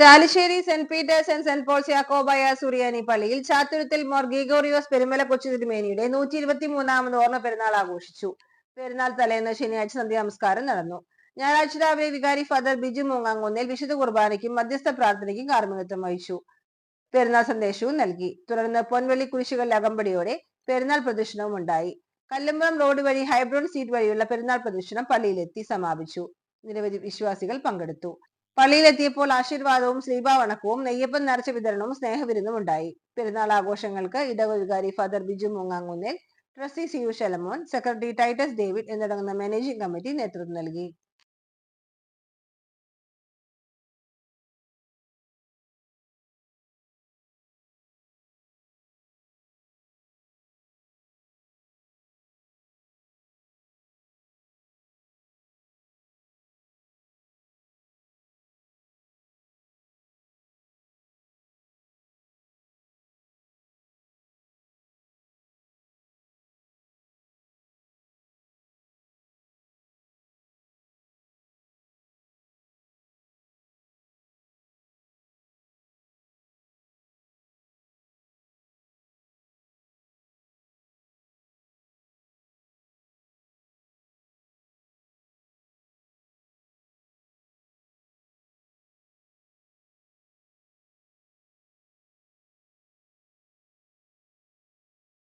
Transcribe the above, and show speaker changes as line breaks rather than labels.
Chalissery saint Peter's and saint Paul's Yakobaya Suriyani പള്ളിയിൽ ചാത്തുരുത്തിൽ more Gregorios Perumala കൊച്ചു തിരുമേനിയുടെ നൂറ്റി ഇരുപത്തി മൂന്നാമത് ഓർമ്മ പെരുന്നാൾ ആഘോഷിച്ചു. പെരുന്നാൾ തലേന്ന് ശനിയാഴ്ച സന്ധ്യ നമസ്കാരം നടന്നു. ഞായറാഴ്ച രാവിലെ വികാരി ഫാദർ ബിജു മൂങ്ങാങ്കുന്നിൽ വിശുദ്ധ കുർബാനയ്ക്കും മധ്യസ്ഥ പ്രാർത്ഥനയ്ക്കും കാർമ്മികത്വം വഹിച്ചു. പെരുന്നാൾ സന്ദേശവും നൽകി. തുടർന്ന് പൊൻവെള്ളി കുരിശുകളിൽ അകമ്പടിയോടെ പെരുന്നാൾ പ്രദക്ഷിണവും ഉണ്ടായി. കല്ലമ്പുറം റോഡ് വഴി ഹൈബ്രോൺ സീറ്റ് വഴിയുള്ള പെരുന്നാൾ പ്രദക്ഷിണം പള്ളിയിലെത്തി സമാപിച്ചു. നിരവധി വിശ്വാസികൾ പങ്കെടുത്തു. പള്ളിയിലെത്തിയപ്പോൾ ആശീർവാദവും ശ്രീഭാവണക്കവും നെയ്യപ്പൻ നിറച്ച വിതരണവും സ്നേഹവിരുന്നും ഉണ്ടായി. പെരുന്നാൾ ആഘോഷങ്ങൾക്ക് ഇടവികാരി father Biju Moongamkunnel trustee C U Shalamon secretary Titus David എന്നിടങ്ങുന്ന managing committee നേതൃത്വം നൽകി.